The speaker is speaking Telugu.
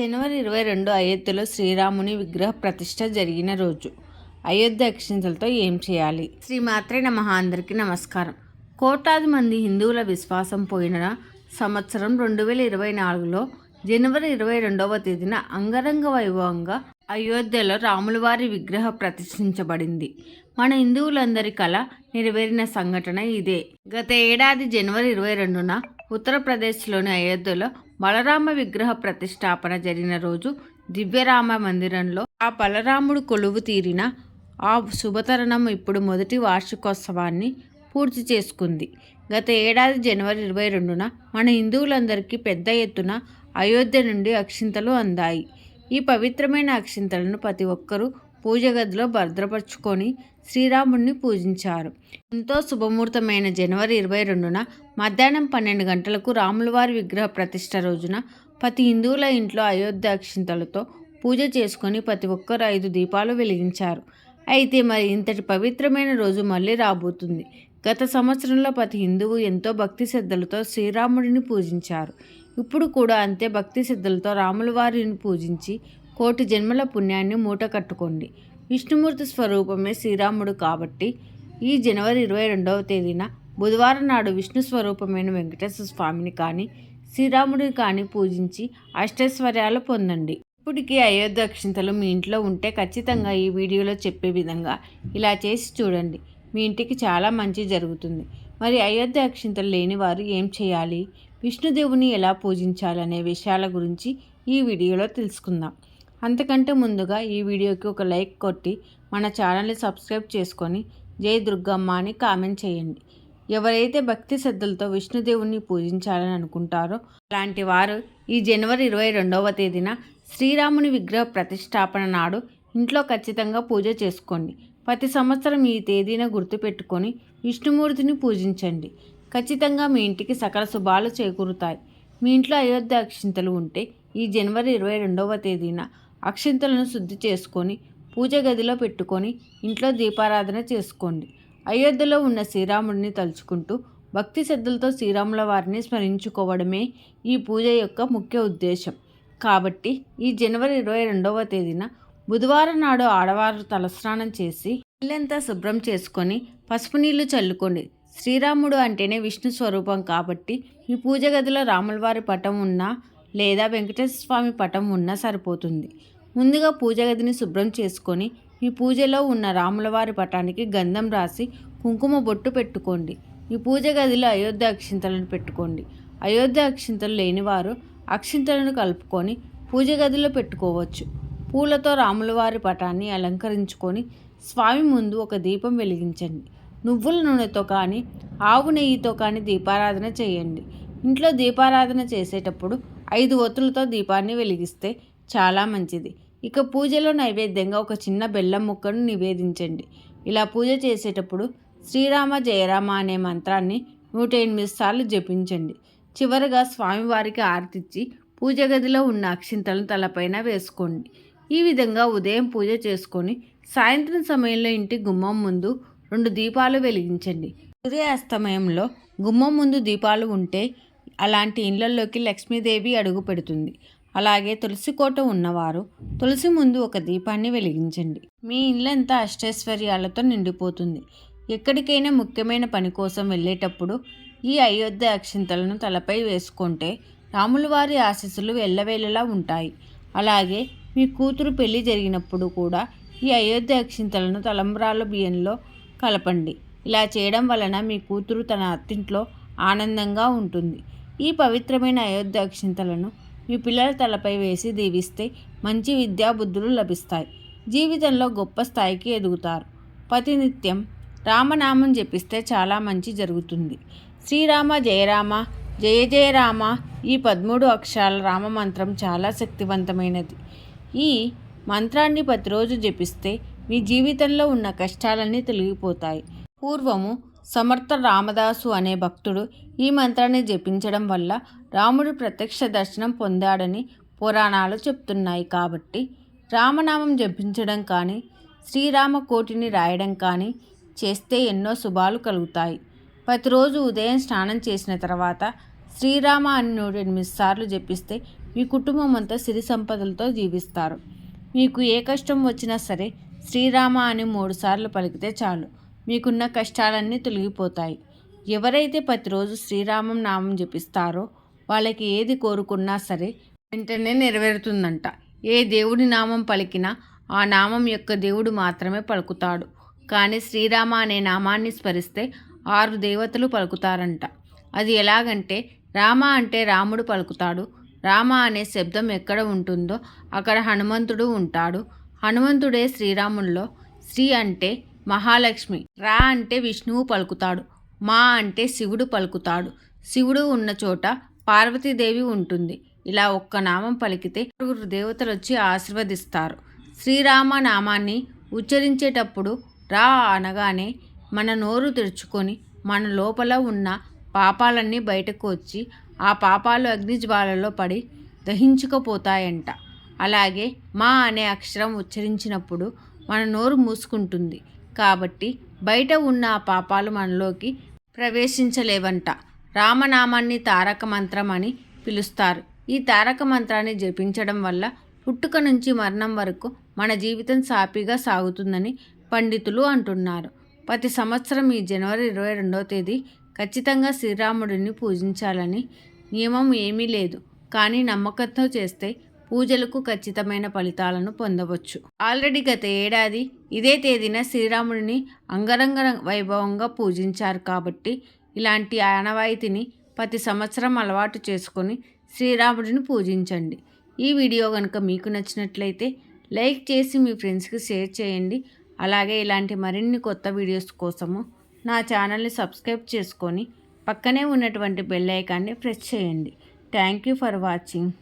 జనవరి ఇరవై రెండు అయోధ్యలో శ్రీరాముని విగ్రహ ప్రతిష్ట జరిగిన రోజు. అయోధ్య అక్షింతలతో ఏం చేయాలి? శ్రీ మాత్రే నమః. అందరికీ నమస్కారం. కోట్లాది మంది హిందువుల విశ్వాసం పోయిన సంవత్సరం రెండు వేల ఇరవై నాలుగులో జనవరి ఇరవై రెండవ తేదీన అంగరంగ వైభవంగా అయోధ్యలో రాములవారి విగ్రహ ప్రతిష్ఠించబడింది. మన హిందువులందరి కళ నెరవేరిన సంఘటన ఇదే. గత ఏడాది జనవరి ఇరవై రెండున ఉత్తరప్రదేశ్లోని అయోధ్యలో బలరామ విగ్రహ ప్రతిష్టాపన జరిగిన రోజు దివ్యరామ మందిరంలో ఆ బలరాముడు కొలువు తీరిన ఆ శుభతరుణం ఇప్పుడు మొదటి వార్షికోత్సవాన్ని పూర్తి చేసుకుంది. గత ఏడాది జనవరి ఇరవై రెండున మన హిందువులందరికీ పెద్ద ఎత్తున అయోధ్య నుండి అక్షింతలు అందాయి. ఈ పవిత్రమైన అక్షింతలను ప్రతి ఒక్కరూ పూజ గదిలో భద్రపరుచుకొని శ్రీరాముడిని పూజించారు. ఎంతో శుభముహూర్తమైన జనవరి ఇరవై రెండున మధ్యాహ్నం పన్నెండు గంటలకు రాములవారి విగ్రహ ప్రతిష్ట రోజున ప్రతి హిందువుల ఇంట్లో అయోధ్య అక్షింతలతో పూజ చేసుకొని ప్రతి ఒక్కరు ఐదు దీపాలు వెలిగించారు. అయితే మరి ఇంతటి పవిత్రమైన రోజు మళ్ళీ రాబోతుంది. గత సంవత్సరంలో ప్రతి హిందువు ఎంతో భక్తి శ్రద్ధలతో శ్రీరాముడిని పూజించారు. ఇప్పుడు కూడా అంతే భక్తి శ్రద్ధలతో రాములవారిని పూజించి కోటి జన్మల పుణ్యాన్ని మూట కట్టుకోండి. విష్ణుమూర్తి స్వరూపమే శ్రీరాముడు కాబట్టి ఈ జనవరి ఇరవై రెండవ తేదీన బుధవారం నాడు విష్ణు స్వరూపమైన వెంకటేశ్వర స్వామిని కానీ శ్రీరాముడిని కానీ పూజించి అష్టైశ్వర్యాలు పొందండి. ఇప్పటికీ అయోధ్య అక్షింతలు మీ ఇంట్లో ఉంటే ఖచ్చితంగా ఈ వీడియోలో చెప్పే విధంగా ఇలా చేసి చూడండి. మీ ఇంటికి చాలా మంచి జరుగుతుంది. మరి అయోధ్య అక్షింతలు లేని వారు ఏం చేయాలి? విష్ణుదేవుని ఎలా పూజించాలనే విషయాల గురించి ఈ వీడియోలో తెలుసుకుందాం. అంతకంటే ముందుగా ఈ వీడియోకి ఒక లైక్ కొట్టి మన ఛానల్ని సబ్స్క్రైబ్ చేసుకొని జై దుర్గమ్మ అని కామెంట్ చేయండి. ఎవరైతే భక్తి శ్రద్ధలతో విష్ణుదేవుని పూజించాలని అనుకుంటారో అలాంటి వారు ఈ జనవరి ఇరవై రెండవ తేదీన శ్రీరాముని విగ్రహ ప్రతిష్టాపన నాడు ఇంట్లో ఖచ్చితంగా పూజ చేసుకోండి. ప్రతి సంవత్సరం ఈ తేదీన గుర్తుపెట్టుకొని విష్ణుమూర్తిని పూజించండి. ఖచ్చితంగా మీ ఇంటికి సకల శుభాలు చేకూరుతాయి. మీ ఇంట్లో అయోధ్య అక్షింతలు ఉంటే ఈ జనవరి ఇరవై రెండవ తేదీన అక్షింతలను శుద్ధి చేసుకొని పూజ గదిలో పెట్టుకొని ఇంట్లో దీపారాధన చేసుకోండి. అయోధ్యలో ఉన్న శ్రీరాముడిని తలుచుకుంటూ భక్తి శ్రద్ధలతో శ్రీరాముల వారిని స్మరించుకోవడమే ఈ పూజ యొక్క ముఖ్య ఉద్దేశం. కాబట్టి ఈ జనవరి ఇరవై రెండవ తేదీన బుధవారం నాడు ఆడవారు తలస్నానం చేసి ఇల్లంతా శుభ్రం చేసుకొని పసుపు నీళ్ళు చల్లుకోండి. శ్రీరాముడు అంటేనే విష్ణు స్వరూపం కాబట్టి ఈ పూజ గదిలో రాములవారి పటం ఉన్నా లేదా వెంకటేశ్వర స్వామి పటం ఉన్నా సరిపోతుంది. ముందుగా పూజ గదిని శుభ్రం చేసుకొని మీ పూజలో ఉన్న రాములవారి పటానికి గంధం రాసి కుంకుమ బొట్టు పెట్టుకోండి. ఈ పూజ గదిలో అయోధ్య అక్షింతలను పెట్టుకోండి. అయోధ్య అక్షింతలు లేనివారు అక్షింతలను కలుపుకొని పూజ గదిలో పెట్టుకోవచ్చు. పూలతో రాములవారి పటాన్ని అలంకరించుకొని స్వామి ముందు ఒక దీపం వెలిగించండి. నువ్వుల నూనెతో కానీ ఆవు నెయ్యితో కానీ దీపారాధన చేయండి. ఇంట్లో దీపారాధన చేసేటప్పుడు ఐదు ఒత్తులతో దీపాన్ని వెలిగిస్తే చాలా మంచిది. ఇక పూజలో నైవేద్యంగా ఒక చిన్న బెల్లం ముక్కను నివేదించండి. ఇలా పూజ చేసేటప్పుడు శ్రీరామ జయరామ అనే మంత్రాన్ని నూట ఎనిమిది సార్లు జపించండి. చివరగా స్వామివారికి ఆర్తిచ్చి పూజ గదిలో ఉన్న అక్షింతలను తలపైన వేసుకోండి. ఈ విధంగా ఉదయం పూజ చేసుకొని సాయంత్రం సమయంలో ఇంటి గుమ్మం ముందు రెండు దీపాలు వెలిగించండి. సూర్యాస్తమయంలో గుమ్మం ముందు దీపాలు ఉంటే అలాంటి ఇళ్ళలోకి లక్ష్మీదేవి అడుగు పెడుతుంది. అలాగే తులసి కోట ఉన్నవారు తులసి ముందు ఒక దీపాన్ని వెలిగించండి. మీ ఇల్లంతా అష్టైశ్వర్యాలతో నిండిపోతుంది. ఎక్కడికైనా ముఖ్యమైన పని కోసం వెళ్ళేటప్పుడు ఈ అయోధ్య అక్షింతలను తలపై వేసుకుంటే రాములవారి ఆశీస్సులు ఎల్లవేళలా ఉంటాయి. అలాగే మీ కూతురు పెళ్ళి జరిగినప్పుడు కూడా ఈ అయోధ్య అక్షింతలను తలంబ్రాల బియ్యంలో కలపండి. ఇలా చేయడం వలన మీ కూతురు తన అత్తింట్లో ఆనందంగా ఉంటుంది. ఈ పవిత్రమైన అయోధ్య అక్షింతలను మీ పిల్లల తలపై వేసి దీవిస్తే మంచి విద్యాబుద్ధులు లభిస్తాయి. జీవితంలో గొప్ప స్థాయికి ఎదుగుతారు. ప్రతినిత్యం రామనామం జపిస్తే చాలా మంచి జరుగుతుంది. శ్రీరామ జయరామ జయ జయ రామ ఈ పదమూడు అక్షరాల రామ మంత్రం చాలా శక్తివంతమైనది. ఈ మంత్రాన్ని ప్రతిరోజు జపిస్తే మీ జీవితంలో ఉన్న కష్టాలన్నీ తొలగిపోతాయి. పూర్వము సమర్థ రామదాసు అనే భక్తుడు ఈ మంత్రాన్ని జపించడం వల్ల రాముడు ప్రత్యక్ష దర్శనం పొందాడని పురాణాలు చెప్తున్నాయి కాబట్టి రామనామం జపించడం కానీ శ్రీరామ కోటిని రాయడం కానీ చేస్తే ఎన్నో శుభాలు కలుగుతాయి. ప్రతిరోజు ఉదయం స్నానం చేసిన తర్వాత శ్రీరామ అని నూట ఎనిమిది సార్లు జపిస్తే మీ కుటుంబం అంతా సిరి సంపదలతో జీవిస్తారు. మీకు ఏ కష్టం వచ్చినా సరే శ్రీరామ అని మూడు సార్లు పలికితే చాలు. మీకున్న కష్టాలన్నీ తొలగిపోతాయి. ఎవరైతే ప్రతిరోజు శ్రీరామం నామం జపిస్తారో వాళ్ళకి ఏది కోరుకున్నా సరే వెంటనే నెరవేరుతుందంట. ఏ దేవుడి నామం పలికినా ఆ నామం యొక్క దేవుడు మాత్రమే పలుకుతాడు. కానీ శ్రీరామ అనే నామాన్ని స్మరిస్తే ఆరు దేవతలు పలుకుతారంట. అది ఎలాగంటే రామ అంటే రాముడు పలుకుతాడు. రామ అనే శబ్దం ఎక్కడ ఉంటుందో అక్కడ హనుమంతుడు ఉంటాడు. హనుమంతుడే శ్రీరాముల్లో. శ్రీ అంటే మహాలక్ష్మి. రా అంటే విష్ణువు పలుకుతాడు. మా అంటే శివుడు పలుకుతాడు. శివుడు ఉన్న చోట పార్వతీదేవి ఉంటుంది. ఇలా ఒక్క నామం పలికితే ఆరుగురు దేవతలు వచ్చి ఆశీర్వదిస్తారు. శ్రీరామ నామాన్ని ఉచ్చరించేటప్పుడు రా అనగానే మన నోరు తెరుచుకొని మన లోపల ఉన్న పాపాలన్నీ బయటకు వచ్చి ఆ పాపాలు అగ్నిజ్వాలలో పడి దహించుకుపోతాయంట. అలాగే మా అనే అక్షరం ఉచ్చరించినప్పుడు మన నోరు మూసుకుంటుంది. కాబట్టి బయట ఉన్న ఆ పాపాలు మనలోకి ప్రవేశించలేవంట. రామనామాన్ని తారక మంత్రం అని పిలుస్తారు. ఈ తారక మంత్రాన్ని జపించడం వల్ల పుట్టుక నుంచి మరణం వరకు మన జీవితం సాఫీగా సాగుతుందని పండితులు అంటున్నారు. ప్రతి సంవత్సరం ఈ జనవరి ఇరవై రెండవ తేదీ ఖచ్చితంగా శ్రీరాముడిని పూజించాలని నియమం ఏమీ లేదు. కానీ నమ్మకంతో చేస్తే పూజలకు ఖచ్చితమైన ఫలితాలను పొందవచ్చు. ఆల్రెడీ గత ఏడాది ఇదే తేదీన శ్రీరాముడిని అంగరంగ వైభవంగా పూజించారు కాబట్టి ఇలాంటి ఆనవాయితీని ప్రతి సంవత్సరం అలవాటు చేసుకొని శ్రీరాముడిని పూజించండి. ఈ వీడియో కనుక మీకు నచ్చినట్లయితే లైక్ చేసి మీ ఫ్రెండ్స్కి షేర్ చేయండి. అలాగే ఇలాంటి మరిన్ని కొత్త వీడియోస్ కోసము నా ఛానల్ని సబ్స్క్రైబ్ చేసుకొని పక్కనే ఉన్నటువంటి బెల్ ఐకాన్ని ప్రెస్ చేయండి. Thank you for watching.